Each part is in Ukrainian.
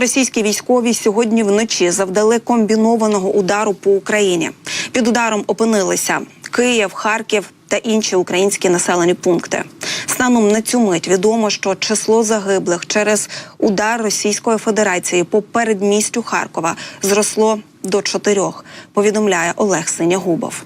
Російські військові сьогодні вночі завдали комбінованого удару по Україні. Під ударом опинилися Київ, Харків та інші українські населені пункти. Станом на цю мить відомо, що число загиблих через удар Російської Федерації по передмістю Харкова зросло до чотирьох. Повідомляє Олег Синягубов.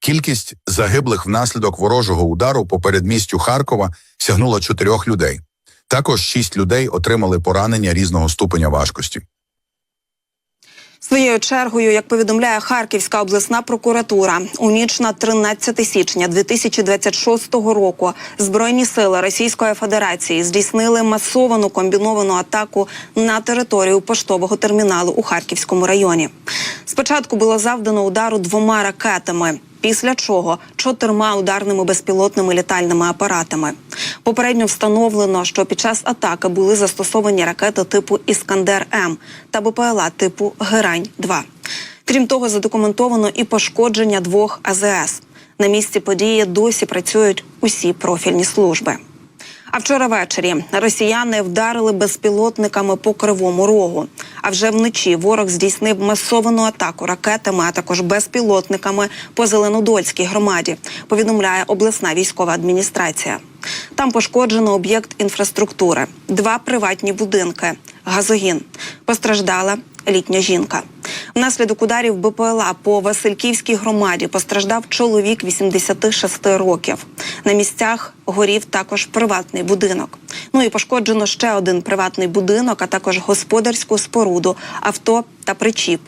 Кількість загиблих внаслідок ворожого удару по передмістю Харкова сягнула чотирьох людей. Також шість людей отримали поранення різного ступеня важкості. Своєю чергою, як повідомляє Харківська обласна прокуратура, у ніч на 13 січня 2026 року збройні сили Російської Федерації здійснили масовану комбіновану атаку на територію поштового терміналу у Харківському районі. Спочатку було завдано удару двома ракетами. Після чого чотирма ударними безпілотними літальними апаратами. Попередньо встановлено, що під час атаки були застосовані ракети типу Іскандер М та БПЛА типу Герань 2 Крім того, задокументовано і пошкодження двох АЗС. На місці події досі працюють усі профільні служби. А вчора ввечері росіяни вдарили безпілотниками по кривому рогу. А вже вночі ворог здійснив масовану атаку ракетами, а також безпілотниками по Зеленодольській громаді. Повідомляє обласна військова адміністрація. Там пошкоджено об'єкт інфраструктури, два приватні будинки, газогін. Постраждала літня жінка. Внаслідок ударів БПЛА по Васильківській громаді постраждав чоловік 86 років. На місцях горів також приватний будинок. Ну і пошкоджено ще один приватний будинок, а також господарську споруду, авто та причіп.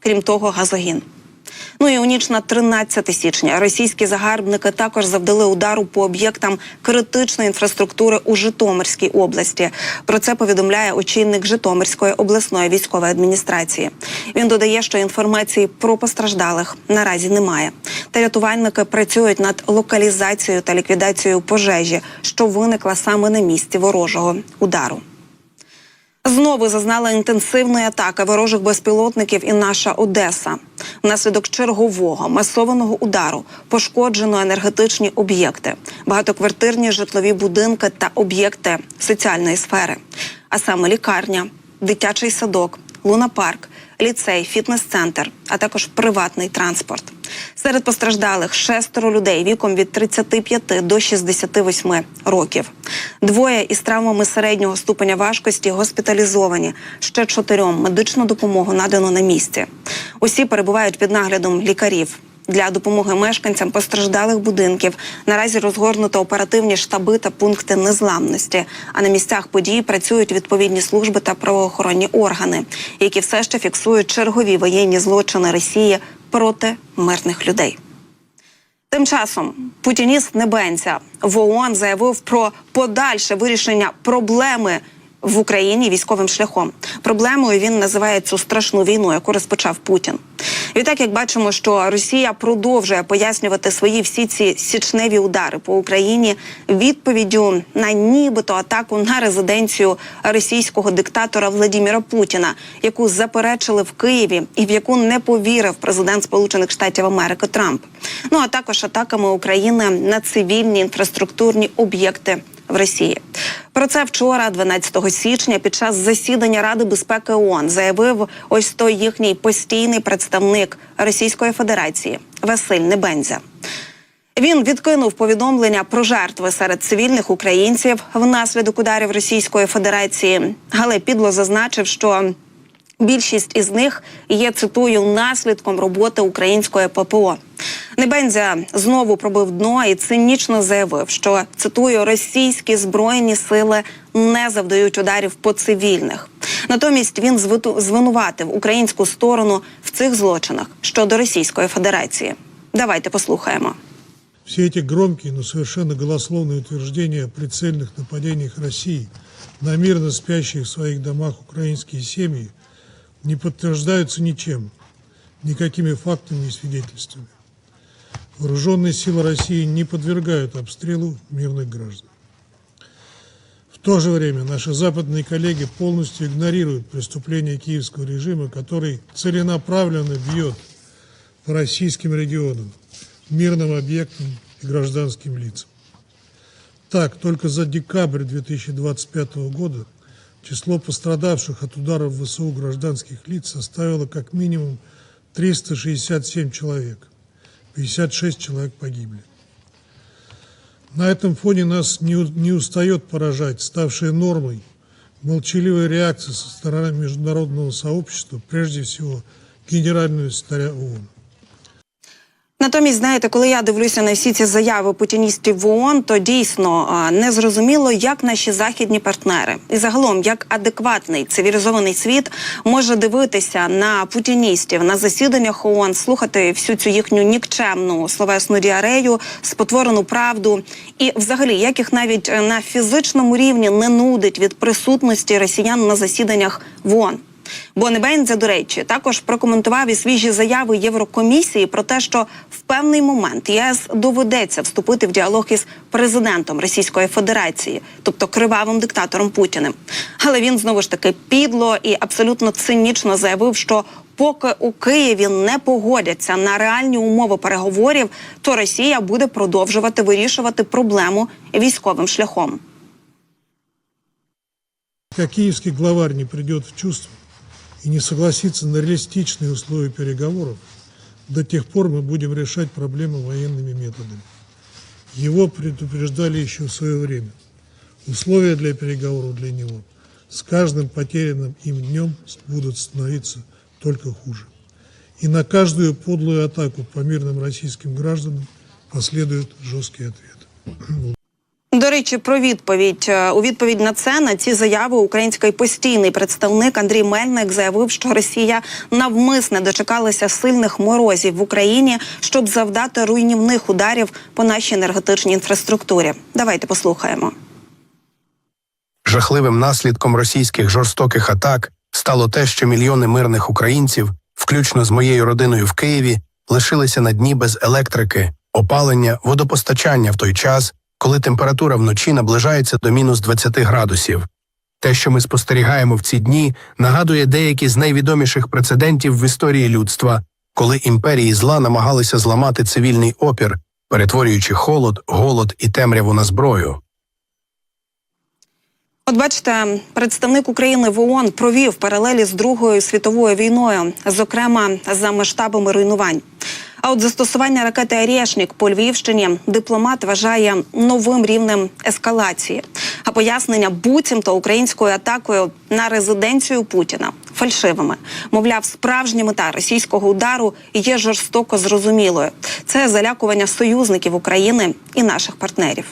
Крім того, газогін. Ну і у ніч на 13 січня російські загарбники також завдали удару по об'єктам критичної інфраструктури у Житомирській області. Про це повідомляє очільник Житомирської обласної військової адміністрації. Він додає, що інформації про постраждалих наразі немає. Та рятувальники працюють над локалізацією та ліквідацією пожежі, що виникла саме на місці ворожого удару. Знову зазнала інтенсивної атаки ворожих безпілотників і наша Одеса. Внаслідок чергового масованого удару пошкоджено енергетичні об'єкти, багатоквартирні житлові будинки та об'єкти соціальної сфери, а саме лікарня, дитячий садок, лунапарк, ліцей, фітнес-центр, а також приватний транспорт. Серед постраждалих шестеро людей віком від 35 до 68 років. Двоє із травмами середнього ступеня важкості госпіталізовані. Ще чотирьом медичну допомогу надано на місці. Усі перебувають під наглядом лікарів. Для допомоги мешканцям постраждалих будинків наразі розгорнуто оперативні штаби та пункти незламності. А на місцях подій працюють відповідні служби та правоохоронні органи, які все ще фіксують чергові воєнні злочини Росії проти мирних людей. Тим часом путініст Небенця в ООН заявив про подальше вирішення проблеми в Україні військовим шляхом. Проблемою він називає цю страшну війну, яку розпочав Путін. Відтак, як бачимо, що Росія продовжує пояснювати свої всі ці січневі удари по Україні відповіддю на нібито атаку на резиденцію російського диктатора Владіміра Путіна, яку заперечили в Києві і в яку не повірив президент Сполучених Штатів Америки Трамп. Ну а також атаками України на цивільні інфраструктурні об'єкти в Росії. Про це вчора, 12 січня, під час засідання Ради безпеки ООН заявив ось той їхній постійний представник Російської Федерації Василь Небензя. Він відкинув повідомлення про жертви серед цивільних українців внаслідок ударів Російської Федерації, але підло зазначив, що більшість із них є цитую наслідком роботи української ППО. Небензя знову пробив дно і цинічно заявив, що цитую російські збройні сили не завдають ударів по цивільних. Натомість він звиту- звинуватив українську сторону в цих злочинах щодо Російської Федерації. Давайте послухаємо. Все эти громкие, но совершенно голословные утверждения о прицельных нападениях России на мирно спящие в своих домах украинские семьи не подтверждаются ничем, никакими фактами и свидетельствами. Вооруженные силы России не подвергают обстрелу мирных граждан. В то же время наши западные коллеги полностью игнорируют преступления киевского режима, который целенаправленно бьет по российским регионам, мирным объектам и гражданским лицам. Так, только за декабрь 2025 года число пострадавших от ударов ВСУ гражданских лиц составило как минимум 367 человек. 56 человек погибли. На этом фоне нас не, не устает поражать ставшая нормой молчаливая реакция со стороны международного сообщества, прежде всего Генерального секретаря ООН. Натомість, знаєте, коли я дивлюся на всі ці заяви путіністів в ООН, то дійсно а, незрозуміло, як наші західні партнери і загалом як адекватний цивілізований світ може дивитися на путіністів на засіданнях ООН, слухати всю цю їхню нікчемну словесну діарею, спотворену правду, і взагалі як їх навіть е, на фізичному рівні не нудить від присутності росіян на засіданнях в ООН. Бо Небензя, до речі, також прокоментував і свіжі заяви Єврокомісії про те, що в певний момент ЄС доведеться вступити в діалог із президентом Російської Федерації, тобто кривавим диктатором Путіним. Але він знову ж таки підло і абсолютно цинічно заявив, що поки у Києві не погодяться на реальні умови переговорів, то Росія буде продовжувати вирішувати проблему військовим шляхом. Пока киевский главарь не придет в чувство и не согласится на реалистичные условия переговоров, до тех пор мы будем решать проблемы военными методами. Его предупреждали еще в свое время. Условия для переговоров для него с каждым потерянным им днем будут становиться только хуже. И на каждую подлую атаку по мирным российским гражданам последует жесткий ответ. До речі, про відповідь Е, у відповідь на це на ці заяви український постійний представник Андрій Мельник заявив, що Росія навмисне дочекалася сильних морозів в Україні, щоб завдати руйнівних ударів по нашій енергетичній інфраструктурі. Давайте послухаємо. Жахливим наслідком російських жорстоких атак стало те, що мільйони мирних українців, включно з моєю родиною в Києві, лишилися на дні без електрики, опалення, водопостачання в той час, коли температура вночі наближається до мінус 20 градусів. Те, що ми спостерігаємо в ці дні, нагадує деякі з найвідоміших прецедентів в історії людства, коли імперії зла намагалися зламати цивільний опір, перетворюючи холод, голод і темряву на зброю. От бачите, представник України в ООН провів паралелі з Другою світовою війною, зокрема за масштабами руйнувань. А от застосування ракети «Арєшнік» по Львівщині дипломат вважає новим рівнем ескалації. А пояснення буцімто українською атакою на резиденцію Путіна фальшивими. Мовляв, справжня мета російського удару є жорстоко зрозумілою. Це залякування союзників України і наших партнерів.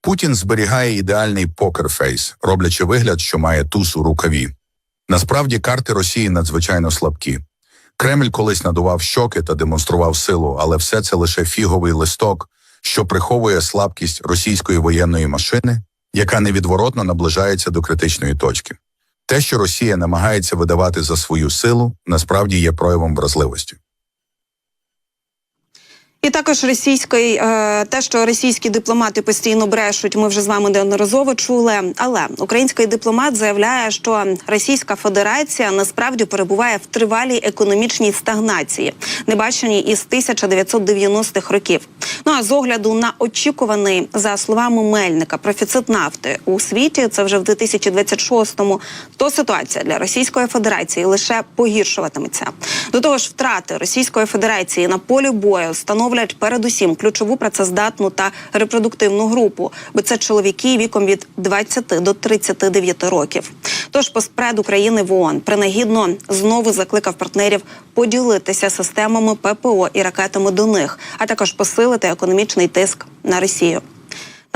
Путін зберігає ідеальний покерфейс, роблячи вигляд, що має туз у рукаві. Насправді карти Росії надзвичайно слабкі. Кремль колись надував щоки та демонстрував силу, але все це лише фіговий листок, що приховує слабкість російської воєнної машини, яка невідворотно наближається до критичної точки. Те, що Росія намагається видавати за свою силу, насправді є проявом вразливості. І також російський, е, те, що російські дипломати постійно брешуть, ми вже з вами неодноразово чули. Але український дипломат заявляє, що Російська Федерація насправді перебуває в тривалій економічній стагнації, небаченій із 1990-х років. Ну а з огляду на очікуваний, за словами Мельника, профіцит нафти у світі, це вже в 2026-му, то ситуація для Російської Федерації лише погіршуватиметься. До того ж, втрати Російської Федерації на полі бою становлять передусім ключову працездатну та репродуктивну групу, бо це чоловіки віком від 20 до 39 років. Тож поспред України в ООН принагідно знову закликав партнерів поділитися системами ППО і ракетами до них, а також посилити економічний тиск на Росію.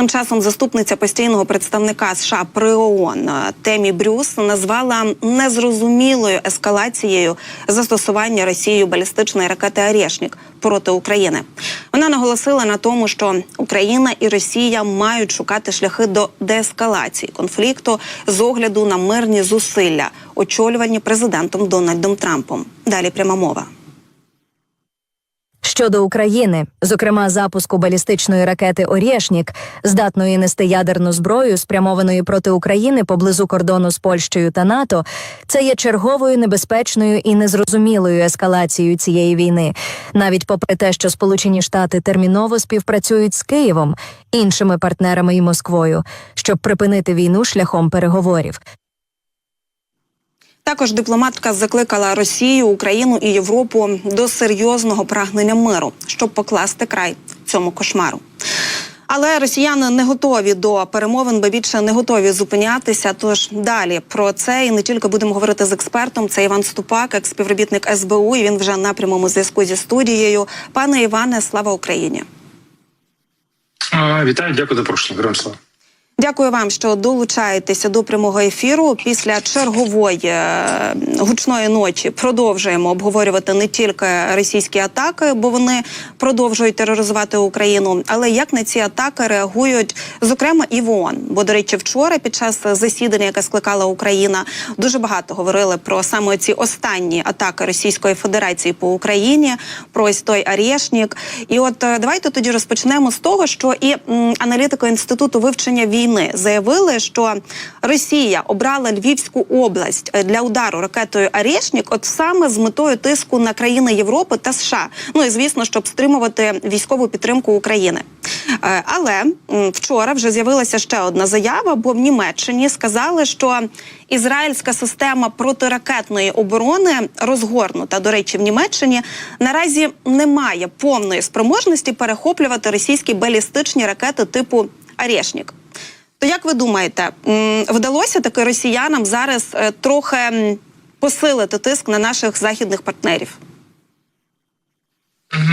Тим часом заступниця постійного представника США при ООН е, Темі Брюс назвала незрозумілою ескалацією застосування Росією балістичної ракети «Арєшнік» проти України. Вона наголосила на тому, що Україна і Росія мають шукати шляхи до деескалації конфлікту з огляду на мирні зусилля, очолювані президентом Дональдом Трампом. Далі пряма мова. Що Щодо України, зокрема запуску балістичної ракети Орєшнік, здатної нести ядерну зброю, спрямованої проти України поблизу кордону з Польщею та НАТО, це є черговою небезпечною і незрозумілою ескалацією цієї війни, навіть попри те, що Сполучені Штати терміново співпрацюють з Києвом, іншими партнерами і Москвою, щоб припинити війну шляхом переговорів. Також дипломатка закликала Росію, Україну і Європу до серйозного прагнення миру, щоб покласти край цьому кошмару. Але росіяни не готові до перемовин, бо більше не готові зупинятися. Тож далі про це і не тільки будемо говорити з експертом. Це Іван Ступак, екс-співробітник СБУ. І він вже на прямому зв'язку зі студією. Пане Іване, слава Україні! Вітаю, дякую за запрошення. Героям слава. Дякую вам, що долучаєтеся до прямого ефіру. Після чергової е, гучної ночі продовжуємо обговорювати не тільки російські атаки, бо вони продовжують тероризувати Україну, але як на ці атаки реагують, зокрема, і в ООН. Бо, до речі, вчора під час засідання, яке скликала Україна, дуже багато говорили про саме ці останні атаки Російської Федерації по Україні, про ось той Арєшнік. І от е, давайте тоді розпочнемо з того, що і м, аналітики інституту вивчення війни заявили, що Росія обрала Львівську область е, для удару ракетою Арєшнік, от саме з метою тиску на країни Європи та США. Ну і звісно, щоб стримувати військову підтримку України. Е, Але вчора вже з'явилася ще одна заява, бо в Німеччині сказали, що ізраїльська система протиракетної оборони розгорнута. До речі, в Німеччині наразі немає повної спроможності перехоплювати російські балістичні ракети типу Арєшнік. То як ви думаєте, вдалося таки росіянам зараз е, трохи посилити тиск на наших західних партнерів?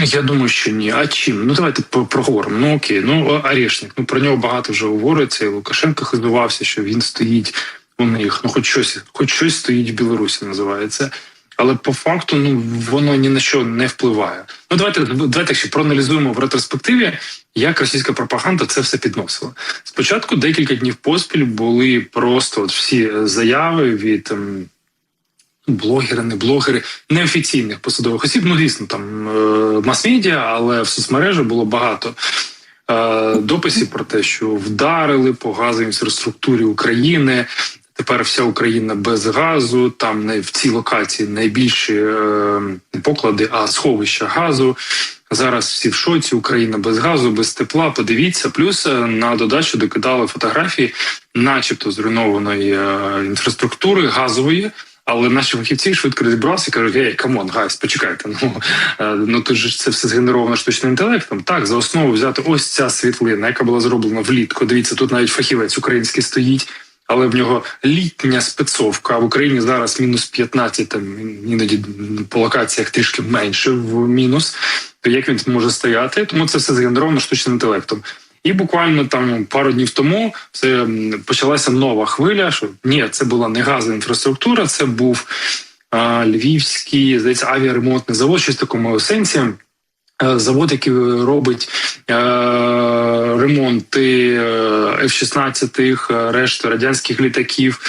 Я думаю, що ні. А чим? Ну давайте проговоримо. Ну окей, ну Арешник. Ну про нього багато вже говориться. І Лукашенко хизувався, що він стоїть у них. Ну, хоч щось, хоч щось стоїть в Білорусі, називається. Але по факту ну воно ні на що не впливає. Ну давайте давайте ще проаналізуємо в ретроспективі, як російська пропаганда це все підносила. Спочатку декілька днів поспіль були просто от всі заяви від. ем, блогери, не блогери, неофіційних посадових осіб. Ну, звісно, там е, мас-медіа, але в соцмережах було багато е, дописів про те, що вдарили по газовій інфраструктурі України. Тепер вся Україна без газу. Там не в цій локації найбільші не поклади, а сховища газу. Зараз всі в шоці, Україна без газу, без тепла. Подивіться, плюс е, на додачу докидали фотографії, начебто зруйнованої е, інфраструктури газової. Але наші фахівці швидко розібралися і кажуть: ей, камон, гайс, почекайте. Ну е, ну тут же це все згенеровано штучним інтелектом. Так, за основу взяти ось ця світлина, яка була зроблена влітку. Дивіться, тут навіть фахівець український стоїть. Але в нього літня спецовка. А в Україні зараз мінус 15, там іноді по локаціях трішки менше в мінус. То як він може стояти? Тому це все згенеровано штучним інтелектом. І буквально там пару днів тому це почалася нова хвиля. Що ні, це була не газова інфраструктура, це був а, львівський здається авіаремонтний завод, щось такому сенсі. Е, Завод, який робить е, ремонти е, F-16, е, решти радянських літаків,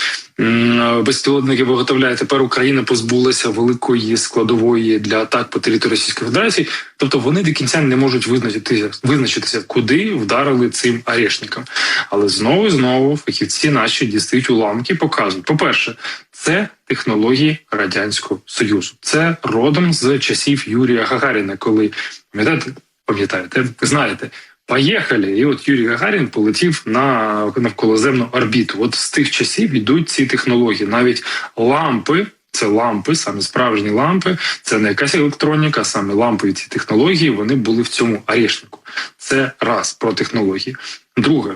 безпілотники виготовляє. Тепер Україна позбулася великої складової для атак по території Російської Федерації. Тобто вони до кінця не можуть визначитися, визначитися, куди вдарили цим арешникам. Але знову і знову фахівці наші дістають уламки, показують. По перше, це технології радянського союзу. Це родом з часів Юрія Гагаріна, коли пам'ятаєте, пам'ятаєте, знаєте. Поїхали, і от Юрій Гагарін полетів на навколоземну орбіту. От з тих часів йдуть ці технології. Навіть лампи, це лампи, саме справжні лампи, це не якась електроніка, саме лампові ці технології. Вони були в цьому арешнику. Це раз про технології. Друге,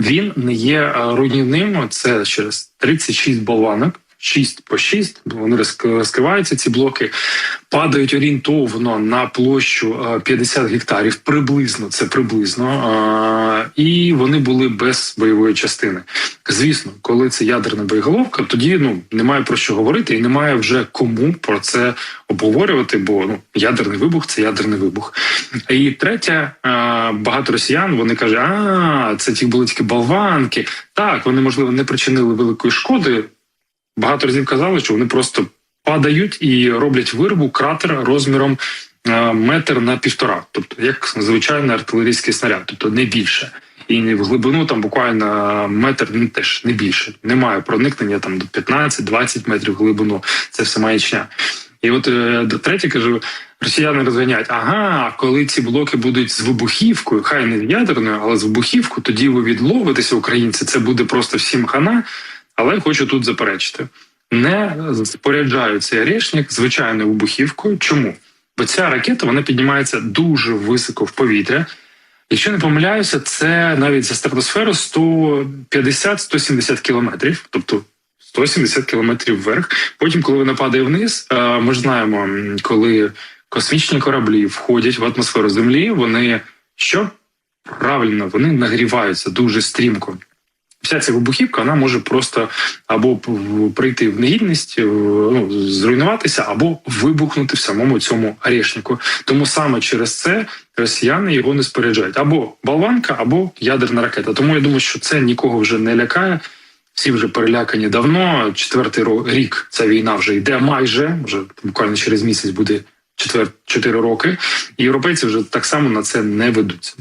він не є е, руйнівним. Це через 36 болванок. 6 по 6, вони розк- розкриваються ці блоки, падають орієнтовно на площу е, 50 гектарів, приблизно це приблизно, е, і вони були без бойової частини. Звісно, коли це ядерна боєголовка, тоді ну немає про що говорити, і немає вже кому про це обговорювати, бо ну ядерний вибух це ядерний вибух. І третє, е, багато росіян вони кажуть, а це ті були тільки болванки. Так, вони можливо не причинили великої шкоди. Багато разів казали, що вони просто падають і роблять вирву кратер розміром е, метр на півтора, тобто як звичайний артилерійський снаряд, тобто не більше. І в глибину там буквально метр ну, теж не більше. Немає проникнення там до 15-20 метрів глибину. Це все маячня. І от е, третє кажу, росіяни розганяють. Ага, коли ці блоки будуть з вибухівкою, хай не ядерною, але з вибухівкою, тоді ви відловитеся, українці. Це буде просто всім хана. Але хочу тут заперечити: не споряджають цей орешник звичайною вибухівкою. Чому? Бо ця ракета вона піднімається дуже високо в повітря. Якщо не помиляюся, це навіть за стратосферу 150-170 кілометрів, тобто 170 кілометрів вверх. Потім, коли вона падає вниз, е, ми ж знаємо, коли космічні кораблі входять в атмосферу Землі, вони що? Правильно, вони нагріваються дуже стрімко. Вся ця вибухівка вона може просто або прийти в негідність, е, ну, зруйнуватися, або вибухнути в самому цьому орешнику. Тому саме через це росіяни його не споряджають або болванка, або ядерна ракета. Тому я думаю, що це нікого вже не лякає. Всі вже перелякані давно. Четвертий рік ця війна вже йде майже вже буквально через місяць буде четвер- чотири роки. І європейці вже так само на це не ведуться.